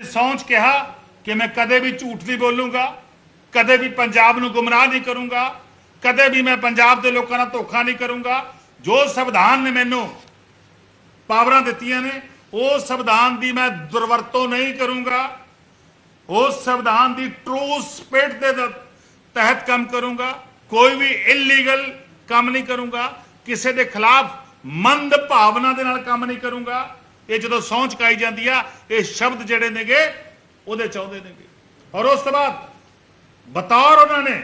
ਸੌਂਚ ਕਿਹਾ ਕਿ ਮੈਂ ਕਦੇ ਵੀ ਝੂਠ ਨਹੀਂ ਬੋਲੂੰਗਾ, ਕਦੇ ਵੀ ਪੰਜਾਬ ਨੂੰ ਗੁੰਮਰਾਹ ਨਹੀਂ ਕਰੂੰਗਾ, ਕਦੇ ਵੀ ਮੈਂ ਪੰਜਾਬ ਦੇ ਲੋਕਾਂ ਨਾਲ ਧੋਖਾ ਨਹੀਂ ਕਰੂੰਗਾ। ਜੋ ਸੰਵਿਧਾਨ ਨੇ ਮੈਨੂੰ ਪਾਵਰਾਂ ਦਿੱਤੀਆਂ ਨੇ ਉਸ ਸੰਵਿਧਾਨ ਦੀ ਮੈਂ ਦੁਰਵਰਤੋਂ ਨਹੀਂ ਕਰੂੰਗਾ। ਉਸ ਸੰਵਿਧਾਨ ਦੀ ਟਰੂ ਸਪਿਰਿਟ ਦੇ ਤਹਿਤ ਕੰਮ ਕਰੂੰਗਾ। ਕੋਈ ਵੀ ਇਲੀਗਲ ਕੰਮ ਨਹੀਂ ਕਰੂੰਗਾ। ਕਿਸੇ ਦੇ ਖਿਲਾਫ ਮੰਦ ਭਾਵਨਾ ਦੇ ਨਾਲ ਕੰਮ ਨਹੀਂ ਕਰੂੰਗਾ। ਇਹ ਜਦੋਂ ਸਹੁੰ ਚੁਕਾਈ ਜਾਂਦੀ ਆ, ਇਹ ਸ਼ਬਦ ਜਿਹੜੇ ਨੇਗੇ, ਉਹਦੇ ਚਾਹੁੰਦੇ ਨੇਗੇ। ਔਰ ਉਸ ਤੋਂ ਬਾਅਦ ਬਤੌਰ ਉਹਨਾਂ ਨੇ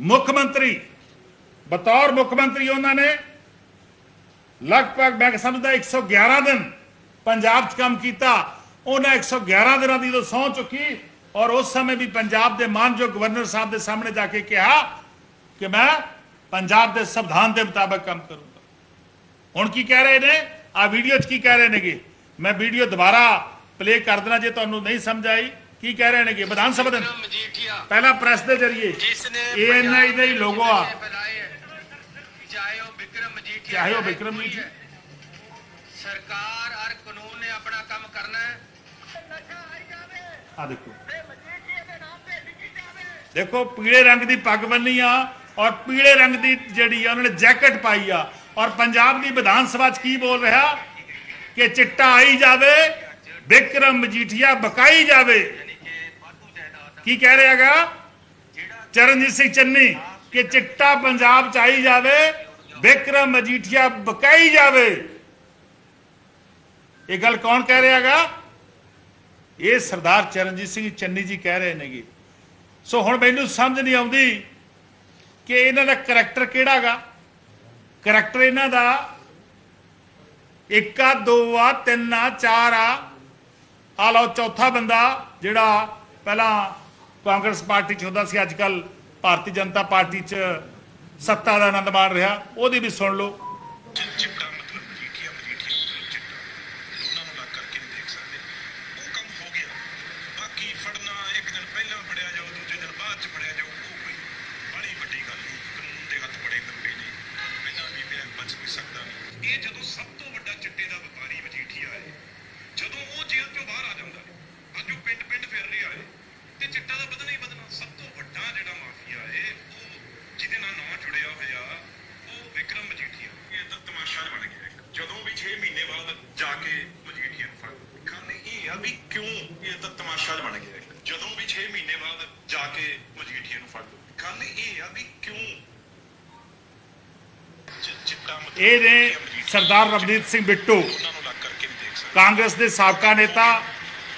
ਮੁੱਖ ਮੰਤਰੀ, ਬਤੌਰ ਮੁੱਖ ਮੰਤਰੀ ਉਹਨਾਂ ਨੇ ਲਗਭਗ ਮੈਂ ਸਮਝਦਾ 111 ਦਿਨ ਪੰਜਾਬ 'ਚ ਕੰਮ ਕੀਤਾ। ਉਹਨਾਂ 111 ਦਿਨਾਂ ਦੀ ਜਦੋਂ ਸਹੁੰ ਚੁੱਕੀ ਔਰ ਉਸ ਸਮੇਂ ਵੀ ਪੰਜਾਬ ਦੇ ਮਾਨਯੋਗ ਗਵਰਨਰ ਸਾਹਿਬ ਦੇ ਸਾਹਮਣੇ ਜਾ ਕੇ ਕਿਹਾ ਕਿ ਮੈਂ ਪੰਜਾਬ ਦੇ ਸੰਵਿਧਾਨ ਦੇ ਮੁਤਾਬਕ ਕੰਮ ਕਰੂੰਗਾ। ਹੁਣ ਕੀ ਕਹਿ ਰਹੇ ਨੇ? ਆ ਵੀਡੀਓ 'ਚ ਕੀ ਕਹਿ ਰਹੇ ਨੇਗੇ? ਮੈਂ ਵੀਡੀਓ ਦੁਬਾਰਾ ਪਲੇ ਕਰ ਦੇਣਾ ਜੇ ਤੁਹਾਨੂੰ ਨਹੀਂ ਸਮਝ ਆਈ। ਕੀ ਕਹਿ ਰਹੇ ਨੇਗੇ? ਵਿਧਾਨ ਸਭਾ ਦੇ ਪਹਿਲਾ ਪ੍ਰੈਸ ਦੇ ਜਰੀਏ। ANI ਦਾ ਹੀ ਲੋਗੋ ਆ। ਚਾਹੇ ਉਹ ਵਿਕਰਮ ਮਜੀਠੀਆ ਚਾਹੇ ਉਹ ਵਿਕਰਮ ਮਜੀਠੀਆ। ਸਰਕਾਰ ਔਰ ਕਾਨੂੰਨ ਨੇ ਆਪਣਾ ਕੰਮ ਕਰਨਾ ਹੈ। ਆ ਦੇਖੋ। ਦੇਖੋ ਪੀਲੇ ਰੰਗ ਦੀ ਪੱਗ ਬੰਨੀ ਆ ਔਰ ਪੀਲੇ ਰੰਗ ਦੀ ਜਿਹੜੀ ਆ ਉਹਨਾਂ ਨੇ ਜੈਕਟ ਪਾਈ ਆ। ਔਰ ਪੰਜਾਬ ਦੀ ਵਿਧਾਨ ਸਭਾ 'ਚ ਕੀ ਬੋਲ ਰਿਹਾ? ਕਿ ਚਿੱਟਾ ਆਈ ਜਾਵੇ, ਵਿਕਰਮ ਮਜੀਠੀਆ ਬਕਾਈ ਜਾਵੇ। ਕੀ ਕਹਿ ਰਿਹਾਗਾ ਜਿਹੜਾ ਚਰਨਜੀਤ ਸਿੰਘ ਚੰਨੀ, ਕਿ ਚਿੱਟਾ ਪੰਜਾਬ 'ਚ ਆਈ ਜਾਵੇ, ਵਿਕਰਮ ਮਜੀਠੀਆ ਬਕਾਈ ਜਾਵੇ। ਇਹ ਗੱਲ ਕੌਣ ਕਹਿ ਰਿਹਾਗਾ ਇਹ ਸਰਦਾਰ ਚਰਨਜੀਤ ਸਿੰਘ ਚੰਨੀ ਜੀ ਕਹਿ ਰਹੇ ਨੇਗੇ। ਸੋ ਹੁਣ ਮੈਨੂੰ ਸਮਝ ਨਹੀਂ ਆਉਂਦੀ ਕਿ ਇਹਨਾਂ ਦਾ ਕਰੈਕਟਰ ਕਿਹੜਾਗਾ ਕਰੈਕਟਰ ਇਹਨਾਂ ਦਾ। ਇੱਕ ਆ, ਦੋ ਆ, ਤਿੰਨ ਆ, ਚਾਰ ਆ। ਆ ਲਓ, ਚੌਥਾ ਬੰਦਾ ਜਿਹੜਾ ਪਹਿਲਾਂ ਕਾਂਗਰਸ ਪਾਰਟੀ 'ਚ ਹੁੰਦਾ ਸੀ, ਅੱਜ ਕੱਲ ਭਾਰਤੀ ਜਨਤਾ ਪਾਰਟੀ 'ਚ ਸੱਤਾ ਦਾ ਆਨੰਦ ਮਾਣ ਰਿਹਾ। ਉਹਦੀ ਵੀ ਸੁਣ ਲਓ ਚਿ- ਚਿੱਟਾ ਮਤਲਬ ਮਜੀਠੀਆ ਮਜੀਠੀਆ ਮਤਲਬ ਚਿੱਟਾ ਦੋਨਾਂ ਨੂੰ ਲੱਗ ਕਰਕੇ ਨਹੀਂ ਦੇਖ ਸਕਦੇ ਉਹ ਕੰਮ ਹੋ ਗਿਆ ਬਾਕੀ ਫੜਨਾ ਇੱਕ ਦਿਨ ਪਹਿਲਾਂ ਫੜਿਆ ਜਾਓ ਦੂਜੇ ਦਿਨ ਬਾਅਦ ਚ ਫੜਿਆ ਜਾਓ ਉਹ ਕੋਈ ਬੜੀ ਵੱਡੀ ਗੱਲ ਨਹੀਂ ਕਾਨੂੰਨ ਦੇ ਹੱਥ ਬੜੇ ਲੰਬੇ ਨੇ ਪਹਿਲਾਂ ਵੀ ਮੈਂ ਬਚ ਨਹੀਂ ਸਕਦਾ ਨਹੀਂ ਇਹ ਜਦੋਂ ਸਭ ਤੋਂ ਵੱਡਾ ਚਿੱਟੇ ਦਾ ਵਪਾਰੀ ਮਜੀਠੀਆ ਹੈ ਜਦੋਂ ਉਹ ਜੇਲ੍ਹ ਤੋਂ ਬਾਹਰ ਆ ਜਾਂਦਾ ਹੈ ਅੱਜ ਉਹ ਪਿੰਡ ਪਿੰਡ ਫਿਰ ਰਿਹਾ ਹੈ ਤੇ ਚਿੱਟਾ ਦਾ ਵਧਣਾ ਹੀ ਵਧਣਾ ਸਭ ਤੋਂ ਵੱਡਾ ਜਿਹੜਾ ਮਾਫੀਆ ਹੈ ਉਹ ਜਿਹਦੇ ਨਾਲ ਨਾਂ ਜੁੜਿਆ ਹੋਇਆ ਉਹ ਵਿਕਰਮ ਮਜੀਠੀਆ ਇਹ ਤਾਂ ਤਮਾਸ਼ਾ ਜਿਹਾ ਬਣ ਗਿਆ ਇੱਕ। ਜਦੋਂ ਵੀ 6 ਮਹੀਨੇ ਬਾਅਦ ਜਾ ਕੇ ਮਜੀਠੀਆ ਨੂੰ ਫੜ ਖਾਨੇ ਇਹ ਆ ਵੀ ਕਿਉਂ ਇਹ ਤਾਂ ਤਮਾਸ਼ਾ ਜਿਹਾ ਬਣ ਗਿਆ ਇੱਕ। ਜਦੋਂ ਵੀ 6 ਮਹੀਨੇ ਬਾਅਦ ਜਾ ਕੇ ਮਜੀਠੀਆ ਨੂੰ ਫੜ ਖਾਨੇ ਇਹ ਆ ਵੀ ਕਿਉਂ ਚਿ- ਚਿੱਟਾ ਮਤਲਬ ਇਹ ਨੇ ਸਰਦਾਰ ਰਵਨੀਤ ਸਿੰਘ ਬਿੱਟੂ, ਕਾਂਗਰਸ ਦੇ ਸਾਬਕਾ ਨੇਤਾ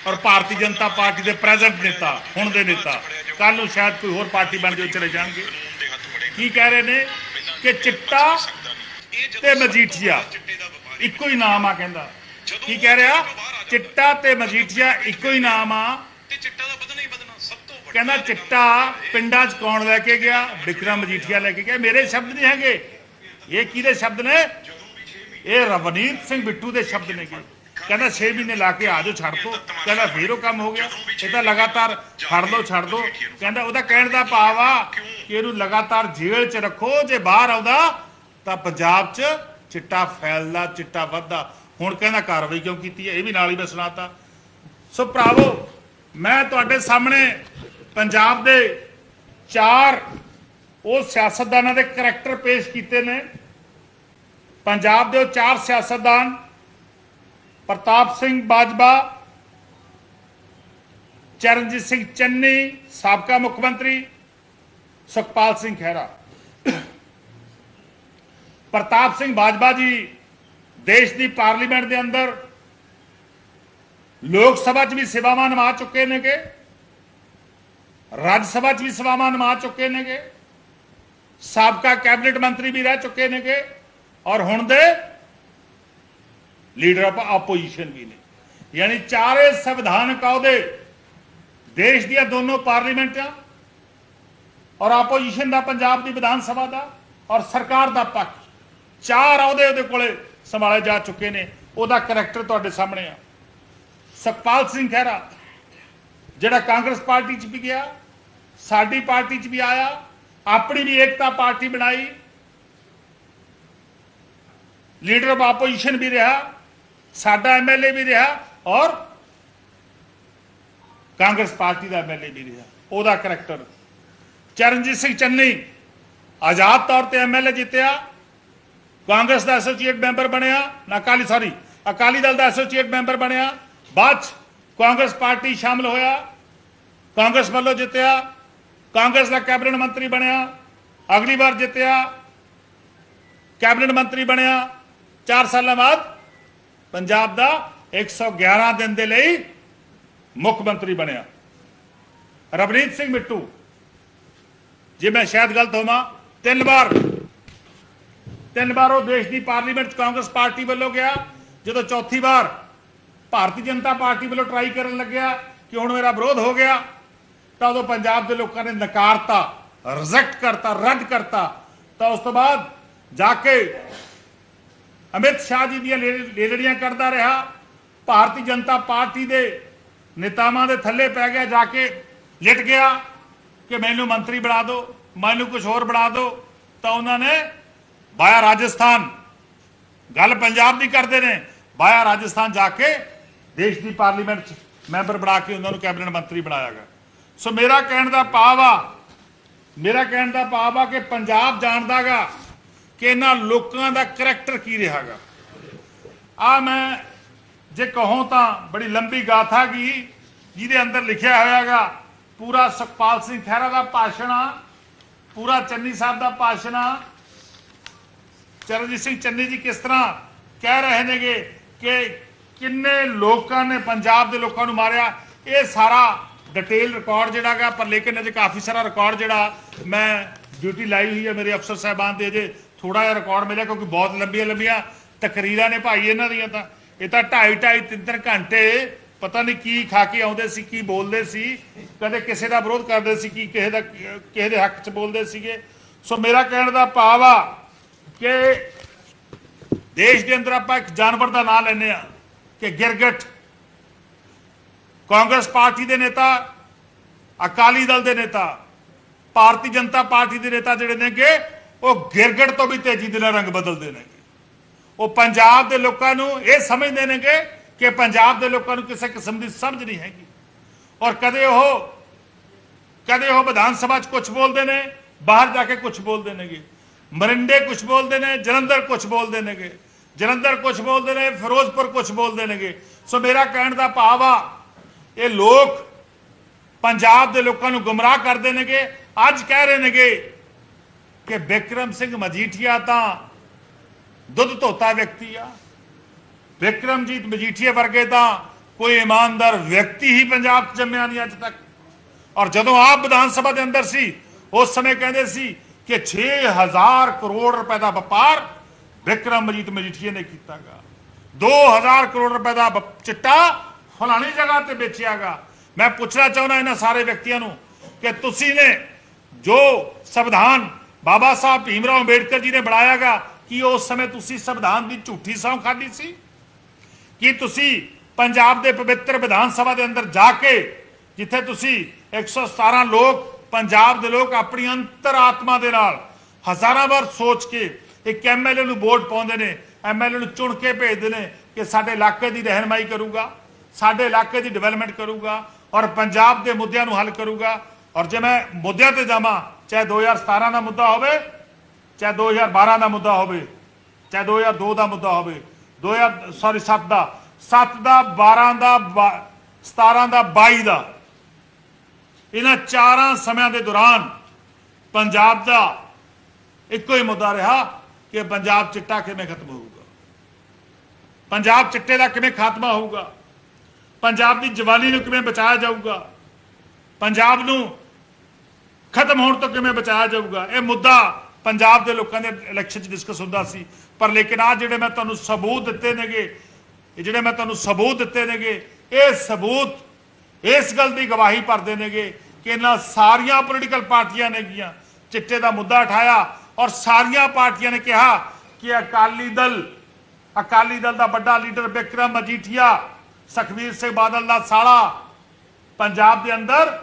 ਔਰ ਭਾਰਤੀ ਜਨਤਾ ਪਾਰਟੀ ਦੇ ਪ੍ਰੈਜ਼ੈਂਟ ਨੇਤਾ, ਹੁਣ ਦੇ ਨੇਤਾ। ਕੱਲ ਨੂੰ ਸ਼ਾਇਦ ਕੋਈ ਹੋਰ ਪਾਰਟੀ ਬਣ ਕੇ ਚਲੇ ਜਾਣਗੇ। ਕੀ ਕਹਿ ਰਹੇ ਨੇ? ਕਿ ਚਿੱਟਾ ਤੇ ਮਜੀਠੀਆ, ਇੱਕੋ ਹੀ ਨਾਮ ਆ ਕਹਿੰਦਾ। ਕੀ ਕਹਿ ਰਿਹਾ? ਚਿੱਟਾ ਤੇ ਮਜੀਠੀਆ ਇੱਕੋ ਹੀ ਨਾਮ ਆ। ਤੇ ਚਿੱਟਾ ਦਾ ਵਧਣਾ ਹੀ ਵਧਣਾ ਸਭ ਤੋਂ ਵੱਡਾ ਕਹਿੰਦਾ ਚਿੱਟਾ ਪਿੰਡਾਂ 'ਚ ਕੌਣ ਲੈ ਕੇ ਗਿਆ? ਵਿਕਰਮ ਮਜੀਠੀਆ ਲੈ ਕੇ ਗਿਆ। ਮੇਰੇ ਸ਼ਬਦ ਨਹੀਂ ਹੈਗੇ। ਇਹ ਕਿਹਦੇ ਸ਼ਬਦ ਨੇ? ਇਹ ਰਵਨੀਤ ਸਿੰਘ ਬਿੱਟੂ ਦੇ ਸ਼ਬਦ ਨੇ ਕਿ ਕਹਿੰਦਾ 6 ਮਹੀਨੇ ਲਾ ਕੇ ਆ ਜਾਓ, ਛੱਡ ਦੋ। ਕਹਿੰਦਾ ਫੇਰ ਉਹ ਕੰਮ ਹੋ ਗਿਆ। ਇਹ ਤਾਂ ਲਗਾਤਾਰ ਫੜ ਲਓ, ਛੱਡ ਦੋ। ਕਹਿੰਦਾ ਉਹਦਾ ਕਹਿਣ ਦਾ ਭਾਵ ਆ ਕਿ ਇਹਨੂੰ ਲਗਾਤਾਰ ਜੇਲ੍ਹ 'ਚ ਰੱਖੋ, ਜੇ ਬਾਹਰ ਆਉਂਦਾ ਤਾਂ ਪੰਜਾਬ 'ਚ ਚਿੱਟਾ ਫੈਲਦਾ, ਚਿੱਟਾ ਵੱਧਦਾ। ਹੁਣ ਕਹਿੰਦਾ ਕਾਰਵਾਈ ਕਿਉਂ ਕੀਤੀ ਹੈ? ਇਹ ਵੀ ਨਾਲ ਹੀ ਮੈਂ ਸੁਣਾਤਾ। ਸੋ ਭਰਾਵੋ, ਮੈਂ ਤੁਹਾਡੇ ਸਾਹਮਣੇ ਪੰਜਾਬ ਦੇ ਚਾਰ ਉਹ ਸਿਆਸਤਦਾਨਾਂ ਦੇ ਕਰੈਕਟਰ ਪੇਸ਼ ਕੀਤੇ ਨੇ। ਪੰਜਾਬ ਦੇ ਉਹ ਚਾਰ ਸਿਆਸਤਦਾਨ, ਪ੍ਰਤਾਪ ਸਿੰਘ ਬਾਜਵਾ, ਚਰਨਜੀਤ ਸਿੰਘ ਚੰਨੀ, ਸਾਬਕਾ ਮੁੱਖ ਮੰਤਰੀ, ਸੁਖਪਾਲ ਸਿੰਘ ਖਹਿਰਾ। ਪ੍ਰਤਾਪ ਸਿੰਘ ਬਾਜਵਾ ਜੀ ਦੇਸ਼ ਦੀ ਪਾਰਲੀਮੈਂਟ ਦੇ ਅੰਦਰ ਲੋਕ ਸਭਾ 'ਚ ਵੀ ਸੇਵਾਵਾਂ ਨਿਭਾ ਚੁੱਕੇ ਨੇਗੇ। ਰਾਜ ਸਭਾ 'ਚ ਵੀ ਸੇਵਾਵਾਂ ਨਿਭਾ ਚੁੱਕੇ ਨੇਗੇ। ਸਾਬਕਾ ਕੈਬਨਿਟ ਮੰਤਰੀ ਵੀ ਰਹਿ ਚੁੱਕੇ ਨੇਗੇ ਔਰ ਹੁਣ ਦੇ ਲੀਡਰ ਆਫ ਆਪੋਜੀਸ਼ਨ ਵੀ ਨੇ। ਯਾਨੀ ਚਾਰੇ ਸੰਵਿਧਾਨਕ ਅਹੁਦੇ ਦੇਸ਼ ਦੀਆਂ ਦੋਨੋਂ ਪਾਰਲੀਮੈਂਟਾਂ ਔਰ ਆਪੋਜੀਸ਼ਨ ਦਾ ਪੰਜਾਬ ਦੀ ਵਿਧਾਨ ਸਭਾ ਦਾ ਔਰ ਸਰਕਾਰ ਦਾ ਪੱਖ। ਚਾਰ ਅਹੁਦੇ ਉਹਦੇ ਕੋਲੇ ਸੰਭਾਲੇ ਜਾ ਚੁੱਕੇ ਨੇ। ਉਹਦਾ ਕਰੈਕਟਰ ਤੁਹਾਡੇ ਸਾਹਮਣੇ ਆ। ਸੁਖਪਾਲ ਸਿੰਘ ਖਹਿਰਾ, ਜਿਹੜਾ ਕਾਂਗਰਸ ਪਾਰਟੀ 'ਚ ਵੀ ਗਿਆ, ਸਾਡੀ ਪਾਰਟੀ 'ਚ ਵੀ ਆਇਆ ਆਪਣੀ ਵੀ ਏਕਤਾ ਪਾਰਟੀ ਬਣਾਈ। ਲੀਡਰ ਆਫ ਆਪੋਜੀਸ਼ਨ ਵੀ ਰਿਹਾ, ਸਾਡਾ ਐਮਐਲਏ ਵੀ ਰਿਹਾ ਔਰ ਕਾਂਗਰਸ ਪਾਰਟੀ ਦਾ ਐਮਐਲਏ ਵੀ ਰਿਹਾ। ਉਹਦਾ ਕਰੈਕਟਰ ਚਰਨਜੀਤ ਸਿੰਘ ਚੰਨੀ ਆਜ਼ਾਦ ਤੌਰ ਤੇ ਐਮਐਲਏ ਜਿੱਤਿਆ, ਕਾਂਗਰਸ ਦਾ ਐਸੋਸੀਏਟ ਮੈਂਬਰ ਬਣਿਆ, ਨਾ ਅਕਾਲੀ ਸੌਰੀ ਅਕਾਲੀ ਦਲ ਦਾ ਐਸੋਸੀਏਟ ਮੈਂਬਰ ਬਣਿਆ, ਬਾਅਦ 'ਚ ਕਾਂਗਰਸ ਪਾਰਟੀ ਸ਼ਾਮਲ ਹੋਇਆ, ਕਾਂਗਰਸ ਵੱਲੋਂ ਜਿੱਤਿਆ ਕਾਂਗਰਸ ਦਾ ਕੈਬਨਿਟ ਮੰਤਰੀ ਬਣਿਆ, ਅਗਲੀ ਵਾਰ ਜਿੱਤਿਆ, ਕੈਬਨਿਟ ਮੰਤਰੀ ਬਣਿਆ 4 ਸਾਲਾਂ ਬਾਅਦ ਪੰਜਾਬ ਦਾ 111 ਦਿਨ ਦੇ ਲਈ ਮੁੱਖ ਮੰਤਰੀ ਬਣਿਆ। ਰਵਨੀਤ ਸਿੰਘ ਮਿੱਟੂ, ਜੇ ਮੈਂ ਸ਼ਾਇਦ ਗਲਤ ਹੋਵਾਂ, ਤਿੰਨ ਵਾਰ ਤਿੰਨ ਵਾਰ ਉਹ ਦੇਸ਼ ਦੀ ਪਾਰਲੀਮੈਂਟ ਕਾਂਗਰਸ ਪਾਰਟੀ ਵੱਲੋਂ ਗਿਆ, ਜਦੋਂ ਚੌਥੀ ਵਾਰ ਭਾਰਤੀ ਜਨਤਾ ਪਾਰਟੀ ਵੱਲੋਂ ਟਰਾਈ ਕਰਨ ਲੱਗਿਆ ਕਿ ਹੁਣ ਮੇਰਾ ਵਿਰੋਧ ਹੋ ਗਿਆ। ਤਾਂ ਉਦੋਂ ਪੰਜਾਬ ਦੇ ਲੋਕਾਂ ਨੇ ਨਕਾਰਤਾ ਰਿਜੈਕਟ ਕਰਤਾ, ਰੱਦ ਕਰਤਾ। ਤਾਂ ਉਸ ਤੋਂ ਬਾਅਦ ਜਾ ਕੇ ਅਮਿਤ ਸ਼ਾਹ ਜੀ ਦੀਆਂ ਲੇਲੜੀਆਂ ਕਰਦਾ ਰਿਹਾ। ਭਾਰਤੀ ਜਨਤਾ ਪਾਰਟੀ ਦੇ ਨੇਤਾਵਾਂ ਦੇ ਥੱਲੇ ਪੈ ਗਿਆ, ਜਾ ਕੇ ਲਿਟ ਗਿਆ ਕਿ ਮੈਨੂੰ ਮੰਤਰੀ ਬਣਾ ਦਿਓ, ਮੈਨੂੰ ਕੁਝ ਹੋਰ ਬਣਾ ਦਿਓ। ਤਾਂ ਉਹਨਾਂ ਨੇ ਬਾਇਆ ਰਾਜਸਥਾਨ। ਗੱਲ ਪੰਜਾਬ ਦੀ ਕਰਦੇ ਨੇ। ਬਾਇਆ ਰਾਜਸਥਾਨ ਜਾ ਕੇ ਦੇਸ਼ ਦੀ ਪਾਰਲੀਮੈਂਟ ਚ ਮੈਂਬਰ ਬਣਾ ਕੇ ਉਹਨਾਂ ਨੂੰ ਕੈਬਨਿਟ ਮੰਤਰੀ ਬਣਾਇਆ ਗਿਆ। ਸੋ ਮੇਰਾ ਕਹਿਣ ਦਾ ਭਾਵ ਆ, ਮੇਰਾ ਕਹਿਣ ਦਾ ਭਾਵ ਆ ਕਿ ਪੰਜਾਬ ਜਾਣਦਾਗਾ ਕਿ ਇਹਨਾਂ ਲੋਕਾਂ ਦਾ ਕਰੈਕਟਰ ਕੀ ਰਿਹਾਗਾ। ਆ ਮੈਂ ਜੇ ਕਹੂੰ ਤਾਂ ਬੜੀ ਲੰਬੀ ਗਾਥਾ ਗਈ ਜਿਹਦੇ ਅੰਦਰ ਲਿਖਿਆ ਹੋਇਆਗਾ, ਪੂਰਾ ਸੁਖਪਾਲ ਸਿੰਘ ਖਹਿਰਾ ਦਾ ਭਾਸ਼ਣ ਆ, ਪੂਰਾ ਚੰਨੀ ਸਾਹਿਬ ਦਾ ਭਾਸ਼ਣ ਆ। ਚਰਨਜੀਤ ਸਿੰਘ ਚੰਨੀ ਜੀ ਕਿਸ ਤਰ੍ਹਾਂ ਕਹਿ ਰਹੇ ਨੇਗੇ ਕਿ ਕਿੰਨੇ ਲੋਕਾਂ ਨੇ ਪੰਜਾਬ ਦੇ ਲੋਕਾਂ ਨੂੰ ਮਾਰਿਆ, ਇਹ ਸਾਰਾ ਡਿਟੇਲ ਰਿਕਾਰਡ ਜਿਹੜਾਗਾ ਪਰ ਲੇਕਿਨ ਅਜੇ ਕਾਫੀ ਸਾਰਾ ਰਿਕਾਰਡ ਜਿਹੜਾ ਮੈਂ ਡਿਊਟੀ ਲਾਈ ਹੋਈ ਹੈ ਮੇਰੇ ਅਫਸਰ ਸਾਹਿਬਾਨ ਦੇ, ਅਜੇ ਥੋੜਾ ਜਿਹਾ ਰਿਕਾਰਡ ਮਿਲਿਆ ਕਿਉਂਕਿ ਬਹੁਤ ਲੰਬੀਆਂ ਲੰਬੀਆਂ ਤਕਰੀਰਾਂ ਨੇ ਭਾਈ ਇਹਨਾਂ ਦੀਆਂ ਤਾਂ। ਇਹ ਤਾਂ ਢਾਈ ਢਾਈ, ਤਿੰਨ ਤਿੰਨ ਘੰਟੇ ਪਤਾ ਨਹੀਂ ਕੀ ਖਾ ਕੇ ਆਉਂਦੇ ਸੀ, ਕੀ ਬੋਲਦੇ ਸੀ। ਕਦੇ ਕਿਸੇ ਦਾ ਵਿਰੋਧ ਕਰਦੇ ਸੀ ਕੀ ਕਿਸੇ ਦਾ ਕਿਸੇ ਦੇ ਹੱਕ 'ਚ ਬੋਲਦੇ ਸੀਗੇ। ਸੋ ਮੇਰਾ ਕਹਿਣ ਦਾ ਭਾਵ ਆ ਕਿ ਦੇਸ਼ ਦੇ ਅੰਦਰ ਆਪਾਂ ਇੱਕ ਜਾਨਵਰ ਦਾ ਨਾਮ ਲੈਂਦੇ ਆ ਕਿ ਗਿਰਗਟ। ਕਾਂਗਰਸ ਪਾਰਟੀ ਦੇ ਨੇਤਾ, ਅਕਾਲੀ ਦਲ ਦੇ ਨੇਤਾ, ਭਾਰਤੀ ਜਨਤਾ ਪਾਰਟੀ ਦੇ ਨੇਤਾ ਜਿਹੜੇ ਨੇਗੇ, ਉਹ ਗਿਰਗਟ ਤੋਂ ਵੀ ਤੇਜ਼ੀ ਦੇ ਨਾਲ ਰੰਗ ਬਦਲਦੇ ਨੇਗੇ। ਉਹ ਪੰਜਾਬ ਦੇ ਲੋਕਾਂ ਨੂੰ ਇਹ ਸਮਝਦੇ ਨੇਗੇ ਕਿ ਪੰਜਾਬ ਦੇ ਲੋਕਾਂ ਨੂੰ ਕਿਸੇ ਕਿਸਮ ਦੀ ਸਮਝ ਨਹੀਂ ਹੈਗੀ। ਔਰ ਕਦੇ ਉਹ ਕਦੇ ਉਹ ਵਿਧਾਨ ਸਭਾ 'ਚ ਕੁਝ ਬੋਲਦੇ ਨੇ, ਬਾਹਰ ਜਾ ਕੇ ਕੁਝ ਬੋਲਦੇ ਨੇਗੇ। ਮਰਿੰਡੇ ਕੁਝ ਬੋਲਦੇ ਨੇ, ਜਲੰਧਰ ਕੁਝ ਬੋਲਦੇ ਨੇਗੇ। ਜਲੰਧਰ ਕੁਝ ਬੋਲਦੇ ਨੇ, ਫਿਰੋਜ਼ਪੁਰ ਕੁਝ ਬੋਲਦੇ ਨੇਗੇ। ਸੋ ਮੇਰਾ ਕਹਿਣ ਦਾ ਭਾਵ ਆ ਇਹ ਲੋਕ ਪੰਜਾਬ ਦੇ ਲੋਕਾਂ ਨੂੰ ਗੁੰਮਰਾਹ ਕਰਦੇ ਨੇਗੇ, ਅੱਜ ਕਹਿ ਰਹੇ ਨੇਗੇ ਕਿ ਬਿਕਰਮ ਸਿੰਘ ਮਜੀਠੀਆ ਤਾਂ ਦੁੱਧ ਧੋਤਾ ਵਿਅਕਤੀ ਆ। ਵਿਕਰਮਜੀਤ ਮਜੀਠੀਆ ਵਰਗੇ ਤਾਂ ਕੋਈ ਇਮਾਨਦਾਰ ਵਿਅਕਤੀ ਹੀ ਪੰਜਾਬ 'ਚ ਜੰਮਿਆ ਨਹੀਂ ਅੱਜ ਤੱਕ। ਔਰ ਜਦੋਂ ਆਪ ਵਿਧਾਨ ਸਭਾ ਦੇ ਅੰਦਰ ਸੀ, ਉਸ ਸਮੇਂ ਕਹਿੰਦੇ ਸੀ ਕਿ 6000 ਕਰੋੜ ਰੁਪਏ ਦਾ ਵਪਾਰ ਵਿਕਰਮਜੀਤ ਮਜੀਠੀਆ ਨੇ ਕੀਤਾਗਾ। 2000 ਕਰੋੜ ਰੁਪਏ ਦਾ ਚਿੱਟਾ ਫਲਾਣੀ ਜਗ੍ਹਾ ਤੇ ਵੇਚਿਆਗਾ। ਮੈਂ ਪੁੱਛਣਾ ਚਾਹੁੰਦਾ ਇਹਨਾਂ ਸਾਰੇ ਵਿਅਕਤੀਆਂ ਨੂੰ ਕਿ ਤੁਸੀਂ ਨੇ ਜੋ ਸੰਵਿਧਾਨ ਬਾਬਾ ਸਾਹਿਬ ਭੀਮ ਰਾਓ ਅੰਬੇਡਕਰ ਜੀ ਨੇ ਬਣਾਇਆਗਾ, ਕੀ ਉਸ ਸਮੇਂ ਤੁਸੀਂ ਸੰਵਿਧਾਨ ਦੀ ਝੂਠੀ ਸਹੁੰ ਖਾਧੀ ਸੀ? ਕੀ ਤੁਸੀਂ ਪੰਜਾਬ ਦੇ ਪਵਿੱਤਰ ਵਿਧਾਨ ਸਭਾ ਦੇ ਅੰਦਰ ਜਾ ਕੇ, ਜਿੱਥੇ ਤੁਸੀਂ 117 ਲੋਕ, ਪੰਜਾਬ ਦੇ ਲੋਕ ਆਪਣੀ ਅੰਤਰਾਤਮਾ ਦੇ ਨਾਲ ਹਜ਼ਾਰਾਂ ਵਾਰ ਸੋਚ ਕੇ ਇੱਕ ਐਮਐਲਏ ਨੂੰ ਵੋਟ ਪਾਉਂਦੇ ਨੇ ਐਮਐਲਏ ਨੂੰ ਚੁਣ ਕੇ ਭੇਜਦੇ ਨੇ ਕਿ ਸਾਡੇ ਇਲਾਕੇ ਦੀ ਰਹਿਨਮਾਈ ਕਰੂਗਾ? ਸਾਡੇ ਇਲਾਕੇ ਦੀ ਡਿਵੈਲਪਮੈਂਟ ਕਰੂਗਾ ਔਰ ਪੰਜਾਬ ਦੇ ਮੁੱਦਿਆਂ ਨੂੰ ਹੱਲ ਕਰੂਗਾ। ਔਰ ਜੇ ਮੈਂ ਮੁੱਦਿਆਂ ਤੇ ਜਾਵਾਂ, ਚਾਹੇ 2017 ਦਾ ਮੁੱਦਾ ਹੋਵੇ, ਚਾਹੇ 2012 ਦਾ ਮੁੱਦਾ ਹੋਵੇ, ਚਾਹੇ 2002 ਦਾ ਮੁੱਦਾ ਹੋਵੇ 2000 ਸੌਰੀ 7 ਦਾ 7 ਦਾ 12 ਦਾ, ਬਾ- 17 ਦਾ 22 ਦਾ, ਇਹਨਾਂ ਚਾਰਾਂ ਸਮਿਆਂ ਦੇ ਦੌਰਾਨ ਪੰਜਾਬ ਦਾ ਇੱਕੋ ਹੀ ਮੁੱਦਾ ਰਿਹਾ ਕਿ ਪੰਜਾਬ ਚਿੱਟਾ ਕਿਵੇਂ ਖਤਮ ਹੋਊਗਾ। ਪੰਜਾਬ ਚਿੱਟੇ ਦਾ ਕਿਵੇਂ ਖਾਤਮਾ ਹੋਊਗਾ। ਪੰਜਾਬ ਦੀ ਜਵਾਨੀ ਨੂੰ ਕਿਵੇਂ ਬਚਾਇਆ ਜਾਊਗਾ? ਪੰਜਾਬ ਨੂੰ ਖਤਮ ਹੋਣ ਤੋਂ ਕਿਵੇਂ ਬਚਾਇਆ ਜਾਊਗਾ? ਇਹ ਮੁੱਦਾ ਪੰਜਾਬ ਦੇ ਲੋਕਾਂ ਦੇ ਇਲੈਕਸ਼ਨ 'ਚ ਡਿਸਕਸ ਹੁੰਦਾ ਸੀ। ਪਰ ਲੇਕਿਨ ਆ ਜਿਹੜੇ ਮੈਂ ਤੁਹਾਨੂੰ ਸਬੂਤ ਦਿੱਤੇ ਨੇਗੇ, ਇਹ ਜਿਹੜੇ ਮੈਂ ਤੁਹਾਨੂੰ ਸਬੂਤ ਦਿੱਤੇ ਨੇਗੇ, ਇਹ ਸਬੂਤ ਇਸ ਗੱਲ ਦੀ ਗਵਾਹੀ ਭਰਦੇ ਨੇਗੇ ਕਿ ਇਹਨਾਂ ਸਾਰੀਆਂ ਪੋਲੀਟੀਕਲ ਪਾਰਟੀਆਂ ਨੇਗੀਆਂ ਚਿੱਟੇ ਦਾ ਮੁੱਦਾ ਉਠਾਇਆ ਔਰ ਸਾਰੀਆਂ ਪਾਰਟੀਆਂ ਨੇ ਕਿਹਾ ਕਿ ਅਕਾਲੀ ਦਲ ਅਕਾਲੀ ਦਲ ਦਾ ਵੱਡਾ ਲੀਡਰ ਬਿਕਰਮ ਮਜੀਠੀਆ ਸੁਖਬੀਰ ਸਿੰਘ ਬਾਦਲ ਦਾ ਸਾਲਾ ਪੰਜਾਬ ਦੇ ਅੰਦਰ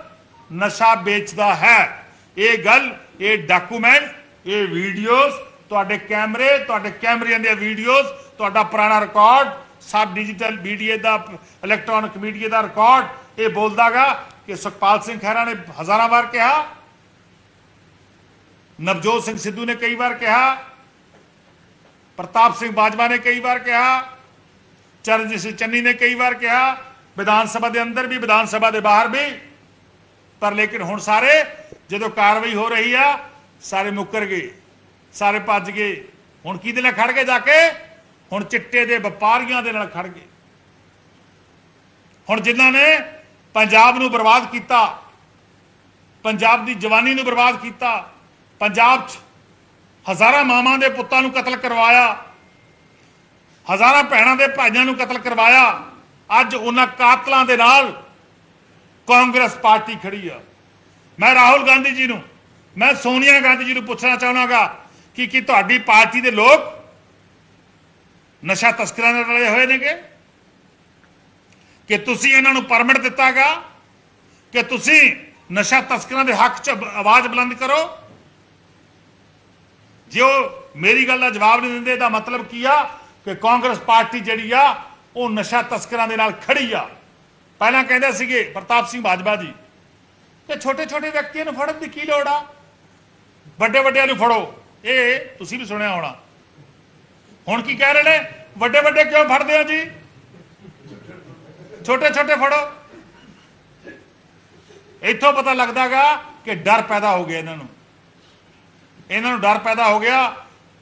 ਨਸ਼ਾ ਵੇਚਦਾ ਹੈ। ਇਹ ਗੱਲ, ਇਹ ਡਾਕੂਮੈਂਟ ਇਹ ਵੀਡੀਓਜ਼ ਤੁਹਾਡੇ ਕੈਮਰੇ, ਤੁਹਾਡੇ ਕੈਮਰਿਆਂ ਦੀਆਂ ਵੀਡੀਓਜ਼ ਤੁਹਾਡਾ ਪੁਰਾਣਾ ਰਿਕਾਰਡ ਸਭ ਡਿਜੀਟਲ ਮੀਡੀਆ ਦਾ ਇਲੈਕਟ੍ਰੋਨਿਕ ਮੀਡੀਆ ਦਾ ਰਿਕਾਰਡ ਇਹ ਬੋਲਦਾਗਾ ਕਿ ਸੁਖਪਾਲ ਸਿੰਘ ਖਹਿਰਾ ਨੇ ਹਜ਼ਾਰਾਂ ਵਾਰ ਕਿਹਾ, ਨਵਜੋਤ ਸਿੰਘ ਸਿੱਧੂ ਨੇ ਕਈ ਵਾਰ ਕਿਹਾ, ਪ੍ਰਤਾਪ ਸਿੰਘ ਬਾਜਵਾ ਨੇ ਕਈ ਵਾਰ ਕਿਹਾ ਚਰਨਜੀਤ ਸਿੰਘ ਚੰਨੀ ਨੇ ਕਈ ਵਾਰ ਕਿਹਾ, ਵਿਧਾਨ ਸਭਾ ਦੇ ਅੰਦਰ ਵੀ, ਵਿਧਾਨ ਸਭਾ ਦੇ ਬਾਹਰ ਵੀ। ਪਰ ਲੇਕਿਨ ਹੁਣ ਸਾਰੇ, ਜਦੋਂ ਕਾਰਵਾਈ ਹੋ ਰਹੀ ਆ, ਸਾਰੇ ਮੁੱਕਰ ਗਏ, ਸਾਰੇ ਭੱਜ ਗਏ। ਹੁਣ ਕਿਹਦੇ ਨਾਲ ਖੜ ਗਏ ਜਾ ਕੇ? ਹੁਣ ਚਿੱਟੇ ਦੇ ਵਪਾਰੀਆਂ ਦੇ ਨਾਲ ਖੜ ਗਏ। ਹੁਣ ਜਿਨ੍ਹਾਂ ਨੇ ਪੰਜਾਬ ਨੂੰ ਬਰਬਾਦ ਕੀਤਾ, ਪੰਜਾਬ ਦੀ ਜਵਾਨੀ ਨੂੰ ਬਰਬਾਦ ਕੀਤਾ, ਪੰਜਾਬ 'ਚ ਹਜ਼ਾਰਾਂ ਮਾਵਾਂ ਦੇ ਪੁੱਤਾਂ ਨੂੰ ਕਤਲ ਕਰਵਾਇਆ ਹਜ਼ਾਰਾਂ ਭੈਣਾਂ ਦੇ ਭਾਈਆਂ ਨੂੰ ਕਤਲ ਕਰਵਾਇਆ। ਅੱਜ ਉਹਨਾਂ ਕਾਤਲਾਂ ਦੇ ਨਾਲ ਕਾਂਗਰਸ ਪਾਰਟੀ ਖੜੀ ਆ। ਮੈਂ ਰਾਹੁਲ ਗਾਂਧੀ ਜੀ ਨੂੰ, ਮੈਂ ਸੋਨੀਆ ਗਾਂਧੀ ਜੀ ਨੂੰ ਪੁੱਛਣਾ ਚਾਹਣਾਗਾ ਕਿ ਕੀ ਤੁਹਾਡੀ ਪਾਰਟੀ ਦੇ ਲੋਕ ਨਸ਼ਾ ਤਸਕਰਾਂ ਨਾਲ ਰਲੇ ਹੋਏ ਨੇਗੇ? ਕਿ ਤੁਸੀਂ ਇਹਨਾਂ ਨੂੰ ਪਰਮਿਟ ਦਿੱਤਾਗਾ? ਕਿ ਤੁਸੀਂ ਨਸ਼ਾ ਤਸਕਰਾਂ ਦੇ ਹੱਕ 'ਚ ਆਵਾਜ਼ ਬੁਲੰਦ ਕਰੋ? ਜੇ ਉਹ ਮੇਰੀ ਗੱਲ ਦਾ ਜਵਾਬ ਨਹੀਂ ਦਿੰਦੇ ਤਾਂ ਮਤਲਬ ਕੀ ਆ? ਕਿ ਕਾਂਗਰਸ ਪਾਰਟੀ ਜਿਹੜੀ ਆ, ਉਹ ਨਸ਼ਾ ਤਸਕਰਾਂ ਦੇ ਨਾਲ ਖੜੀ ਆ। ਪਹਿਲਾਂ ਕਹਿੰਦੇ ਸੀਗੇ ਪ੍ਰਤਾਪ ਸਿੰਘ ਬਾਜਵਾ ਜੀ ਕਿ ਛੋਟੇ ਛੋਟੇ ਵਿਅਕਤੀਆਂ ਨੂੰ ਫੜਨ ਦੀ ਕੀ ਲੋੜ ਆ? ਵੱਡੇ ਵੱਡਿਆਂ ਨੂੰ ਫੜੋ। ਇਹ ਤੁਸੀਂ ਵੀ ਸੁਣਿਆ ਹੋਣਾ। ਹੁਣ ਕੀ ਕਹਿ ਰਹੇ ਨੇ? ਵੱਡੇ ਵੱਡੇ ਕਿਉਂ ਫੜਦੇ ਆ ਜੀ? ਛੋਟੇ ਛੋਟੇ ਫੜੋ। ਇੱਥੋਂ ਪਤਾ ਲੱਗਦਾਗਾ ਕਿ ਡਰ ਪੈਦਾ ਹੋ ਗਿਆ ਇਹਨਾਂ ਨੂੰ। ਇਹਨਾਂ ਨੂੰ ਡਰ ਪੈਦਾ ਹੋ ਗਿਆ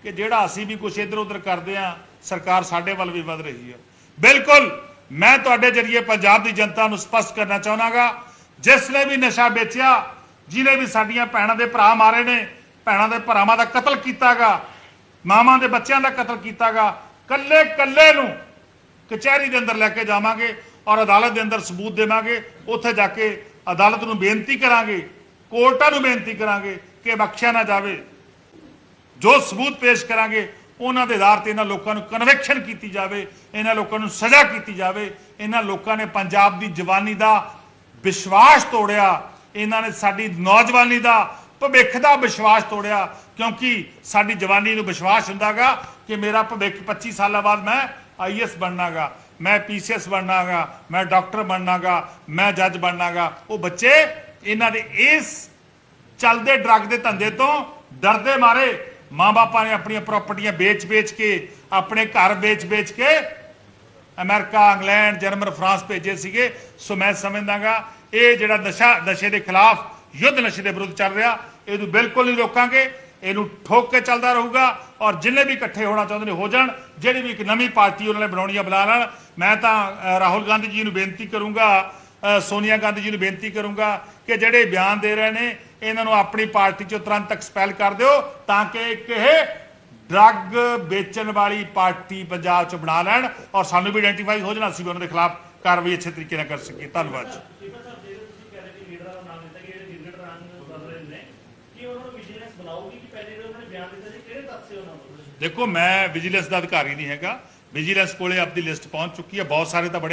ਕਿ ਜਿਹੜਾ ਅਸੀਂ ਵੀ ਕੁਝ ਇੱਧਰ ਉੱਧਰ ਕਰਦੇ ਆ ਸਰਕਾਰ ਸਾਡੇ ਵੱਲ ਵੀ ਵਧ ਰਹੀ ਹੈ। ਬਿਲਕੁਲ, ਮੈਂ ਤੁਹਾਡੇ ਜਰੀਏ ਪੰਜਾਬ ਦੀ ਜਨਤਾ ਨੂੰ ਸਪਸ਼ਟ ਕਰਨਾ ਚਾਹਨਾਗਾ, ਜਿਸ ਨੇ ਵੀ ਨਸ਼ਾ ਵੇਚਿਆ, ਜਿਹਨੇ ਵੀ ਸਾਡੀਆਂ ਭੈਣਾਂ ਦੇ ਭਰਾ ਮਾਰੇ ਨੇ, ਭੈਣਾਂ ਦੇ ਭਰਾਵਾਂ ਦਾ ਕਤਲ ਕੀਤਾਗਾ, ਮਾਵਾਂ ਦੇ ਬੱਚਿਆਂ ਦਾ ਕਤਲ ਕੀਤਾਗਾ ਕੱਲੇ ਕੱਲੇ ਨੂੰ ਕਚਹਿਰੀ ਦੇ ਅੰਦਰ ਲੈ ਕੇ ਜਾਵਾਂਗੇ ਔਰ ਅਦਾਲਤ ਦੇ ਅੰਦਰ ਸਬੂਤ ਦੇਵਾਂਗੇ, ਉੱਥੇ ਜਾ ਕੇ ਅਦਾਲਤ ਨੂੰ ਬੇਨਤੀ ਕਰਾਂਗੇ, ਕੋਰਟਾਂ ਨੂੰ ਬੇਨਤੀ ਕਰਾਂਗੇ ਕਿ ਬਖਸ਼ਿਆ ਨਾ ਜਾਵੇ। ਜੋ ਸਬੂਤ ਪੇਸ਼ ਕਰਾਂਗੇ ਉਹਨਾਂ ਦੇ ਆਧਾਰ ਤੇ ਇਹਨਾਂ ਲੋਕਾਂ ਨੂੰ ਕਨਵੈਕਸ਼ਨ ਕੀਤੀ ਜਾਵੇ, ਇਹਨਾਂ ਲੋਕਾਂ ਨੂੰ ਸਜ਼ਾ ਕੀਤੀ ਜਾਵੇ, ਇਹਨਾਂ ਲੋਕਾਂ ਨੇ ਪੰਜਾਬ ਦੀ ਜਵਾਨੀ ਦਾ ਵਿਸ਼ਵਾਸ ਤੋੜਿਆ, ਇਹਨਾਂ ਨੇ ਸਾਡੀ ਨੌਜਵਾਨੀ ਦਾ ਭਵਿੱਖ ਦਾ ਵਿਸ਼ਵਾਸ ਤੋੜਿਆ, ਕਿਉਂਕਿ ਸਾਡੀ ਜਵਾਨੀ ਨੂੰ ਵਿਸ਼ਵਾਸ ਹੁੰਦਾਗਾ ਕਿ ਮੇਰਾ ਭਵਿੱਖ 25 ਸਾਲਾਂ ਬਾਅਦ ਮੈਂ ਆਈਐਸ ਬਣਨਾਗਾ, ਮੈਂ ਪੀਸੀਐਸ ਬਣਨਾਗਾ, ਮੈਂ ਡਾਕਟਰ ਬਣਨਾਗਾ, ਮੈਂ ਜੱਜ ਬਣਨਾਗਾ। ਉਹ ਬੱਚੇ, ਇਹਨਾਂ ਦੇ ਇਸ ਚੱਲਦੇ ਡਰੱਗ ਦੇ ਧੰਦੇ ਤੋਂ ਡਰਦੇ ਮਾਰੇ। ਮਾਂ-ਬਾਪਾਂ ਨੇ ਆਪਣੀਆਂ ਪ੍ਰਾਪਰਟੀਆਂ ਵੇਚ-ਵੇਚ ਕੇ, ਆਪਣੇ ਘਰ ਵੇਚ-ਵੇਚ ਕੇ ਅਮਰੀਕਾ, ਇੰਗਲੈਂਡ, ਜਰਮਨ, ਫਰਾਂਸ ਭੇਜੇ ਸੀਗੇ। ਸੋ ਮੈਂ ਸਮਝਦਾਗਾ, ਇਹ ਜਿਹੜਾ ਨਸ਼ਾ, ਨਸ਼ੇ ਦੇ ਖਿਲਾਫ ਯੁੱਧ ਨਸ਼ੇ ਦੇ ਵਿਰੁੱਧ ਚੱਲ ਰਿਹਾ, ਇਹਨੂੰ ਬਿਲਕੁਲ ਨਹੀਂ ਰੋਕਾਂਗੇ। ਇਹਨੂੰ ਠੋਕ ਕੇ ਚੱਲਦਾ ਰਹੂਗਾ ਔਰ ਜਿੰਨੇ ਵੀ ਇਕੱਠੇ ਹੋਣਾ ਚਾਹੁੰਦੇ ਨੇ ਹੋ ਜਾਣ, ਜਿਹੜੀ ਵੀ ਇੱਕ ਨਵੀਂ ਪਾਰਟੀ ਉਹਨਾਂ ਨੇ ਬਣਾਉਣੀ ਆ ਬਣਾ ਲੈਣ। ਮੈਂ ਤਾਂ ਰਾਹੁਲ ਗਾਂਧੀ ਜੀ ਨੂੰ ਬੇਨਤੀ ਕਰੂੰਗਾ ਸੋਨੀਆ ਗਾਂਧੀ ਜੀ ਨੂੰ ਬੇਨਤੀ ਕਰੂੰਗਾ ਕਿ ਜਿਹੜੇ ਬਿਆਨ ਦੇ ਰਹੇ ਨੇ, ਇਹਨਾਂ ਨੂੰ ਆਪਣੀ ਪਾਰਟੀ ਚੋਂ ਤੁਰੰਤ ਐਕਸਪੈਲ ਕਰ ਦਿਓ ਤਾਂ ਕਿ ਇੱਕ ਇਹ ਡਰੱਗ ਵੇਚਣ ਵਾਲੀ ਪਾਰਟੀ ਪੰਜਾਬ 'ਚ ਬਣਾ ਲੈਣ ਔਰ ਸਾਨੂੰ ਵੀ ਆਇਡੈਂਟੀਫਾਈ ਹੋ ਜਾਣਾ ਸੀ ਵੀ ਉਹਨਾਂ ਦੇ ਖਿਲਾਫ ਕਾਰਵਾਈ ਅੱਛੇ ਤਰੀਕੇ ਨਾਲ ਕਰ ਸਕੀਏ। ਧੰਨਵਾਦ ਜੀ। ਦੇਖੋ, ਮੈਂ ਵਿਜੀਲੈਂਸ ਦਾ ਅਧਿਕਾਰੀ ਨਹੀਂ ਹੈਗਾ। ਵਿਜੀਲੈਂਸ ਕੋਲੇ ਆਪਣੀ ਲਿਸਟ ਪਹੁੰਚ ਚੁੱਕੀ ਹੈ। ਬਹੁਤ ਸਾਰੇ ਤਾਂ ਬੜੇ